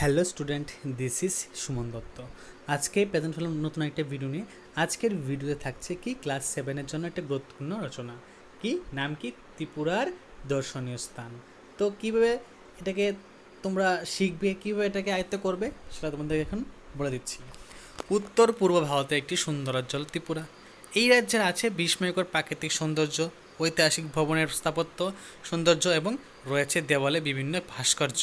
Hello student, this is Suman Dutta. আজকে present হলাম নতুন একটা ভিডিও নিয়ে। আজকের ভিডিওতে থাকছে কি ক্লাস সেভেনের জন্য একটা গুরুত্বপূর্ণ রচনা। কি? নাম কি? ত্রিপুরার দর্শনীয় স্থান। তো কীভাবে এটাকে তোমরা শিখবে, কীভাবে এটাকে আয়ত্ত করবে, সেটা তোমাদের এখন বলে দিচ্ছি। উত্তর পূর্ব ভারতে একটি সুন্দর অঞ্চল, ত্রিপুরা। এই রাজ্যের আছে বিস্ময়কর প্রাকৃতিক সৌন্দর্য, ঐতিহাসিক ভবনের স্থাপত্য সৌন্দর্য এবং রয়েছে দেওয়ালে বিভিন্ন ভাস্কর্য।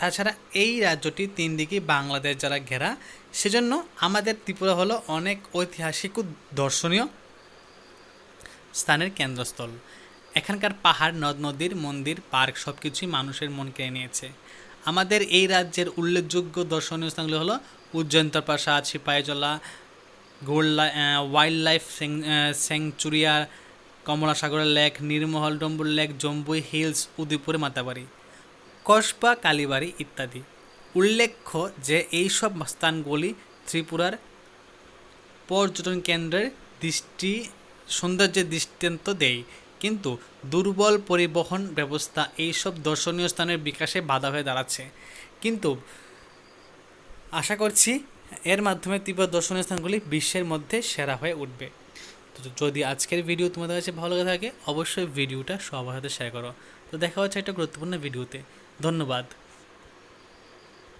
তাছাড়া এই রাজ্যটি তিন দিকে বাংলাদেশ যারা ঘেরা, সেজন্য আমাদের ত্রিপুরা হলো অনেক ঐতিহাসিক ও দর্শনীয় স্থানের কেন্দ্রস্থল। এখানকার পাহাড়, নদ, নদীর মন্দির, পার্ক সব কিছুই মানুষের মন কেড়ে নিয়েছে। আমাদের এই রাজ্যের উল্লেখযোগ্য দর্শনীয় স্থানগুলো হলো উজ্জয়ন্তর প্রাসাদ, সিপাহীজলা, গোল্লা ওয়াইল্ড লাইফ স্যাংচুরিয়ার কমলাসাগরের lake Neermahal Dumbur lake Jampui hills উদয়পুরে মাতাবাড়ি। কসবা, কালীবাড়ি ইত্যাদি। উল্লেখ্য যে এইসব স্থানগুলি ত্রিপুরার পর্যটন কেন্দ্রের দৃষ্টি, সৌন্দর্যের দৃষ্টান্ত দেয়। কিন্তু দুর্বল পরিবহন ব্যবস্থা এইসব দর্শনীয় স্থানের বিকাশে বাধা হয়ে দাঁড়াচ্ছে। কিন্তু আশা করছি এর মাধ্যমে ত্রিপুরা দর্শনীয় স্থানগুলি বিশ্বের মধ্যে সেরা হয়ে উঠবে। তো যদি আজকের ভিডিও তোমাদের কাছে ভালো লেগে থাকে, অবশ্যই ভিডিওটা সবার সাথে শেয়ার করো। তো দেখা হচ্ছে একটা গুরুত্বপূর্ণ ভিডিওতে। ধন্যবাদ।